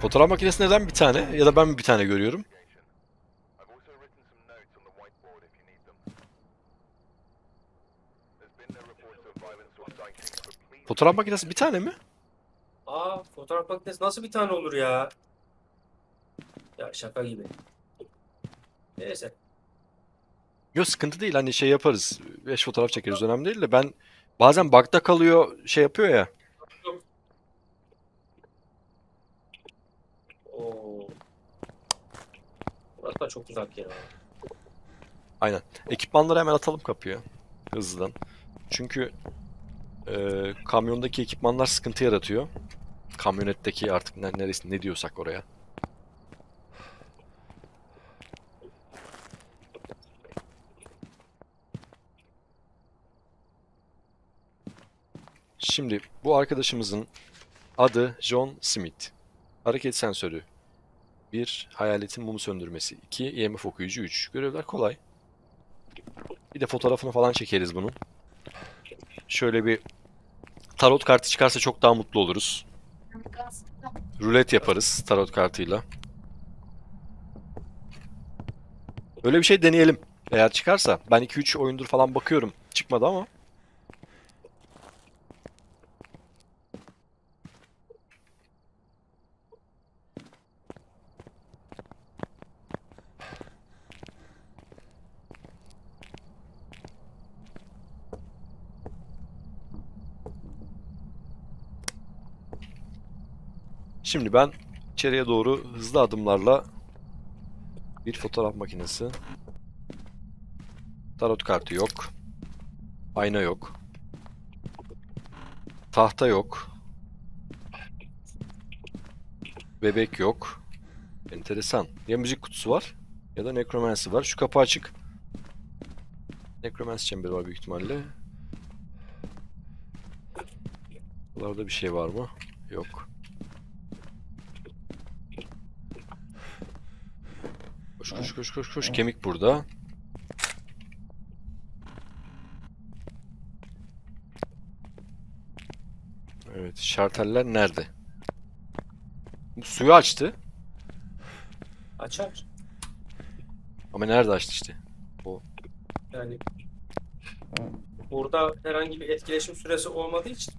Fotoğraf makinesi neden bir tane? Ya da ben mi bir tane görüyorum? Fotoğraf makinesi bir tane mi? Aa fotoğraf makinesi nasıl bir tane olur ya? Ya şaka gibi. Neyse. Yok sıkıntı değil hani şey yaparız. 5 fotoğraf çekeriz önemli değil de ben bazen bug'da kalıyor şey yapıyor ya. Oo. Da çok uzak ya. Ekipmanları hemen atalım kapıya. Hızlıdan. Çünkü e, kamyondaki ekipmanlar sıkıntı yaratıyor. Kamyonetteki artık ne, neresi ne diyorsak oraya. Şimdi bu arkadaşımızın adı John Smith. Hareket sensörü. 1. Hayaletin mumu söndürmesi. 2. EMF okuyucu 3. Görevler kolay. Bir de fotoğrafını falan çekeriz bunun. Şöyle bir tarot kartı çıkarsa çok daha mutlu oluruz. Rulet yaparız tarot kartıyla. Öyle bir şey deneyelim. Eğer çıkarsa. Ben 2-3 oyundur falan bakıyorum. Çıkmadı ama. Şimdi ben içeriye doğru hızlı adımlarla bir fotoğraf makinesi. Tarot kartı yok. Ayna yok. Tahta yok. Bebek yok. Enteresan. Ya müzik kutusu var ya da nekromansi var. Şu kapı açık. Nekromansi çemberi var büyük ihtimalle. Buralarda bir şey var mı? Yok. Koş koş koş koş koş. Kemik burada. Evet, şarteller nerede? Bu suyu açtı. Açar. Ama nerede açtı işte? Yani burada herhangi bir etkileşim süresi olmadığı için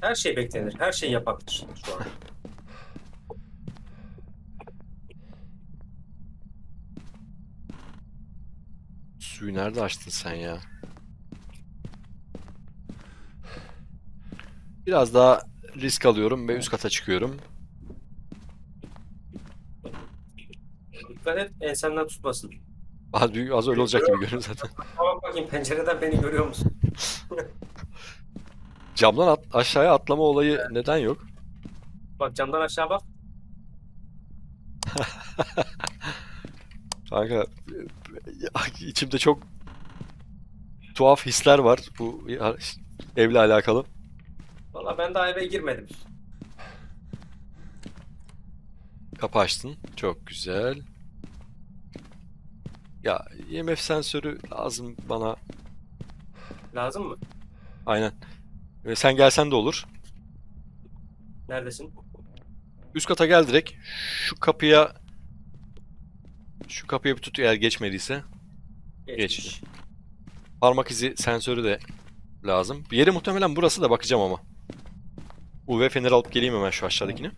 her şey beklenir. Her şey yapabilir şu an. Suyu nerede açtın sen ya? Biraz daha risk alıyorum ve üst kata çıkıyorum. Dikkat et ensenden tutmasın. Az, büyük, az öyle olacak gibi görünüyor zaten. Tamam bakayım pencereden beni görüyor musun? Camdan at- aşağıya atlama olayı neden yok? Bak camdan aşağı bak. Kanka içimde çok tuhaf hisler var bu evle alakalı. Valla ben daha eve girmedim. Kapı açtın. Çok güzel. Ya IMF sensörü lazım bana. Lazım mı? Aynen. Ve sen gelsen de olur. Neredesin? Üst kata gel direkt. Şu kapıya şu kapıya bir tut eğer geçmediyse. Geçmiş. Parmak izi sensörü de lazım. Yeri muhtemelen burası da bakacağım ama. UV feneri alıp geleyim hemen şu aşağıdakini.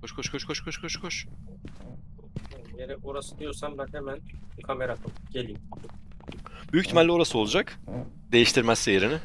Koş koş koş koş koş koş koş. Yere orası diyorsan ben hemen kamera alıp geleyim. Büyük ihtimalle orası olacak. Değiştirmezse yerini.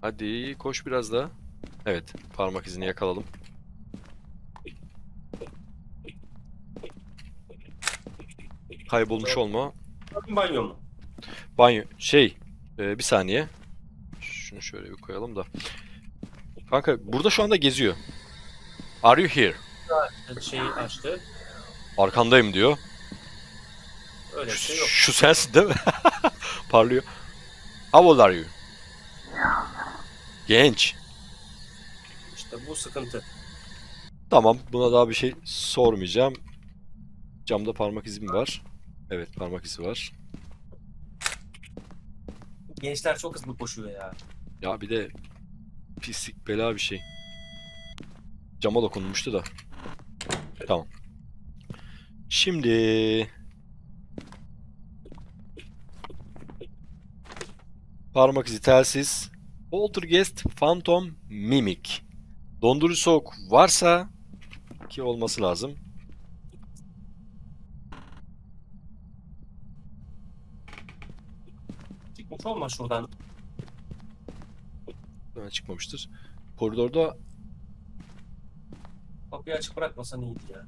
Hadi koş biraz daha. Evet, parmak izini yakalalım. Kaybolmuş olma. Banyo mu? Banyo şey e, bir saniye. Şunu şöyle bir koyalım da. Kanka burada şu anda geziyor. Are you here? Şeyi açtı. Arkandayım diyor. Öyle bir Şu, şey yok. şu sensin değil mi? Parlıyor. How old are you? Genç. İşte bu sıkıntı. Tamam buna daha bir şey sormayacağım. Camda parmak izim var. Evet parmak izi var. Gençler çok hızlı koşuyor ya. Ya bir de pislik bela bir şey. Cama dokunmuştu da. Tamam. Şimdi parmak izi telsiz Poltergeist Phantom Mimic dondurucu soğuk varsa ki olması lazım. Çıkmış olma şuradan. Hemen çıkmamıştır. Koridorda Kapıyı açık bırakmasan iyiydi ya.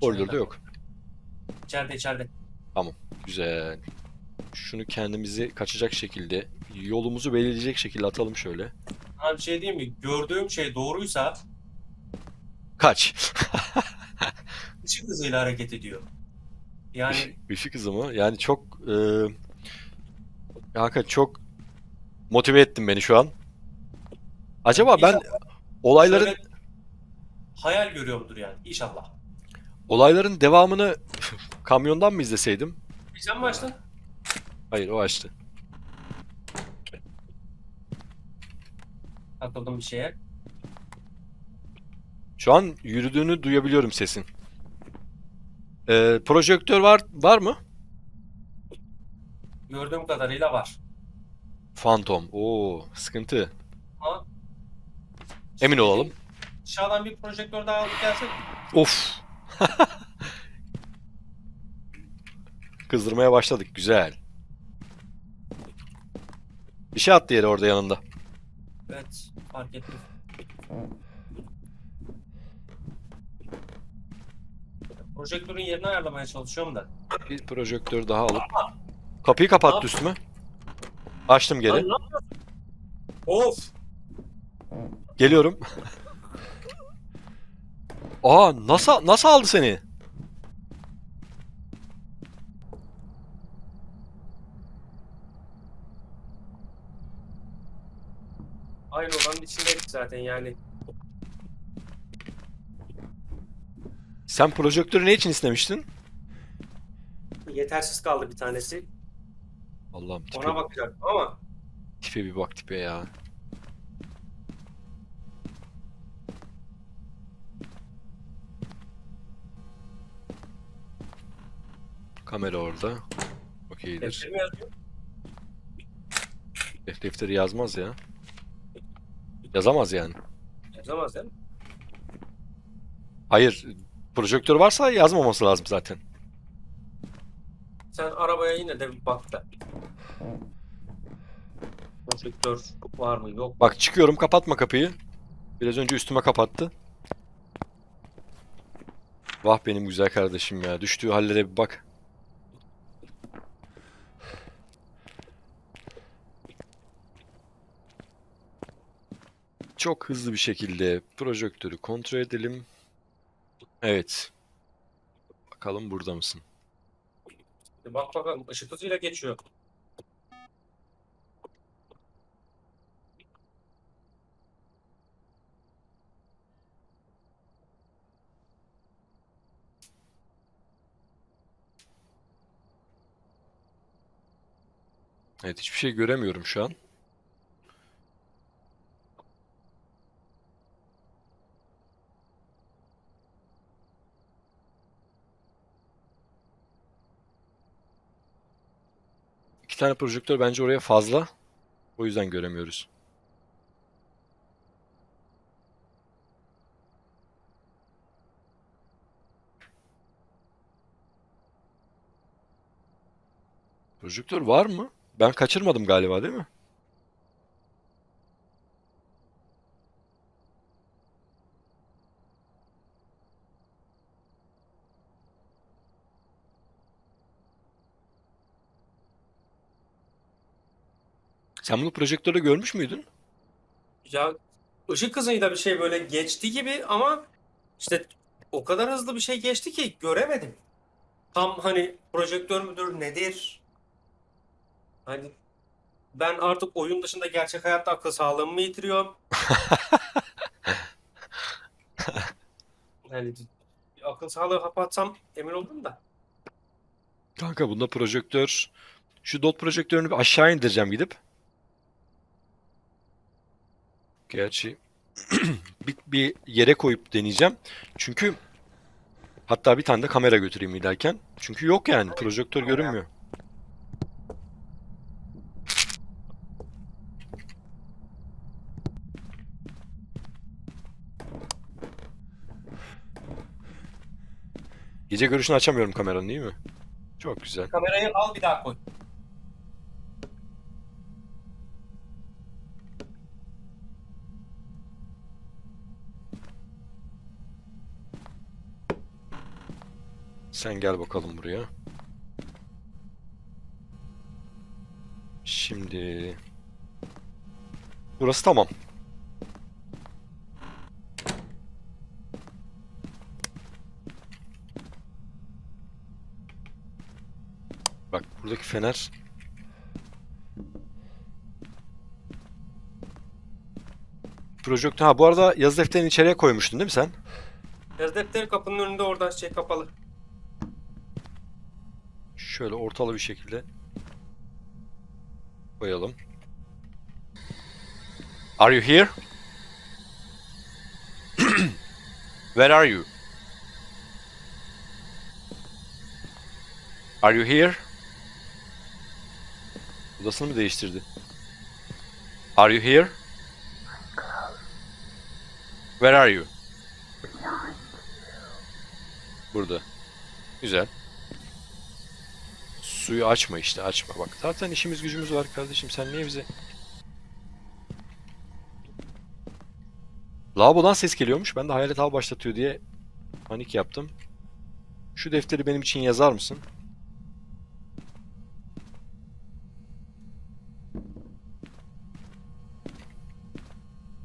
koridorda yok. İçeride içeride. Güzel. Şunu kendimizi kaçacak şekilde, yolumuzu belirleyecek şekilde atalım şöyle. Sana bir şey diyeyim mi? Gördüğüm şey doğruysa Kaç. ışık hızıyla hareket ediyor. Yani Wifi kızı mı? Yani çok e, hakikaten çok motive ettin beni şu an. Acaba ben İnşallah olayların şöyle hayal görüyorumdur yani inşallah. olayların devamını kamyondan mı izleseydim? Sen mi açtın? Hayır, o açtı. Takıldım bir şeye. Şu an yürüdüğünü duyabiliyorum sesin. E, projektör var var mı? Gördüğüm kadarıyla var. Phantom. Oo, sıkıntı. Ama Emin olalım. Dışarıdan bir projektör daha alıp gelsek Of. Kızdırmaya başladık. Güzel. Bir şey attı yere orada yanında. Evet fark ettim. Projektörün yerini ayarlamaya çalışıyorum da. Bir projektör daha alıp kapıyı kapattı üstüme. Açtım geri. Lan ne yapıyorsun? Of! Geliyorum. Aa nasıl nasıl aldı seni? Aynı odanın içindeydik zaten yani. Sen projektörü ne için istemiştin? Yetersiz kaldı bir tanesi. Allah'ım tipe, Ona bakacaktım ama tipe bir bak tipe ya. Kamera orada. Okeydir. defterimi yazıyor. Def- Defteri yazmaz ya. Yazamaz yani. Yazamaz değil mi? Hayır. Projektör varsa yazmaması lazım zaten. Sen arabaya yine de bir bak da. Projektör var mı yok mu? Bak çıkıyorum kapatma kapıyı. Biraz önce üstüme kapattı. Vah benim güzel kardeşim ya. Düştüğü hallere bir bak. Çok hızlı bir şekilde projektörü kontrol edelim. Evet. Bakalım burada mısın? Bak bakalım ışık hızıyla geçiyor. Evet hiçbir şey göremiyorum şu an. İki tane projektör bence oraya fazla. O yüzden göremiyoruz. Projektör var mı? Ben kaçırmadım galiba değil mi? Sen bunu projektörde görmüş müydün? Ya ışık hızıyla bir şey böyle geçti gibi ama işte o kadar hızlı bir şey geçti ki göremedim. Tam hani projektör müdür nedir? Hani ben artık oyun dışında gerçek hayatta akıl sağlığımı mı yitiriyorum? Yani akıl sağlığı kapatsam emin oldum da. Kanka bunda projektör... Şu dot projektörünü bir aşağı indireceğim gidip. Gerçi bir, bir yere koyup deneyeceğim. Çünkü hatta bir tane de kamera götüreyim giderken. Çünkü yok yani projektör görünmüyor. Gece görüşünü açamıyorum kameranın değil mi? Çok güzel. Kamerayı al bir daha koy. Sen gel bakalım buraya. Şimdi burası tamam. Bak buradaki fener Projektör. Ha bu arada yazı defterini içeriye koymuştun değil mi sen? Yaz defteri kapının önünde orada şey kapalı. Şöyle ortalı bir şekilde koyalım. Are you here? Where are you? Are you here? Odasını mı değiştirdi? Are you here? Where are you? Burada. Güzel. Suyu açma işte açma bak. Zaten işimiz gücümüz var kardeşim sen niye bize... Lavabodan ses geliyormuş. Ben de hayalet av başlatıyor diye panik yaptım. Şu defteri benim için yazar mısın?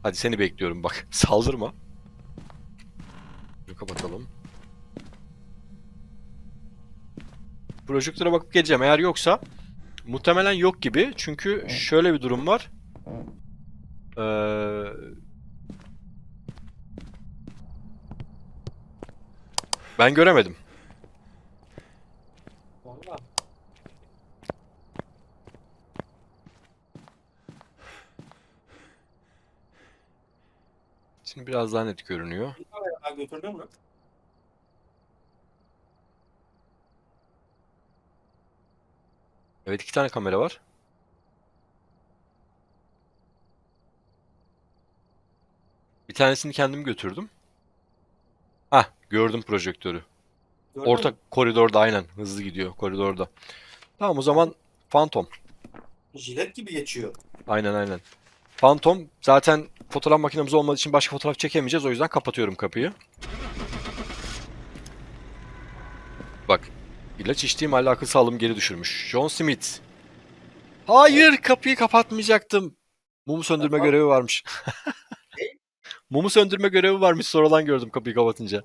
Hadi seni bekliyorum bak. Saldırma. Projektöre bakıp geleceğim. Eğer yoksa muhtemelen yok gibi. Çünkü şöyle bir durum var. Ee, ben göremedim. Şimdi biraz daha net görünüyor. Götürdün mü? Evet iki tane kamera var. Bir tanesini kendim götürdüm. Hah gördüm projektörü. Gördün Orta mü? koridorda aynen hızlı gidiyor koridorda. Tamam o zaman Phantom. Jilet gibi geçiyor. Aynen aynen. Phantom zaten fotoğraf makinemiz olmadığı için başka fotoğraf çekemeyeceğiz. O yüzden kapatıyorum kapıyı. Bak. İlaç içtiğim halde akıl sağlığımı geri düşürmüş. John Smith. Hayır kapıyı kapatmayacaktım. Mumu söndürme görevi varmış. Mumu söndürme görevi varmış. Sonradan gördüm kapıyı kapatınca.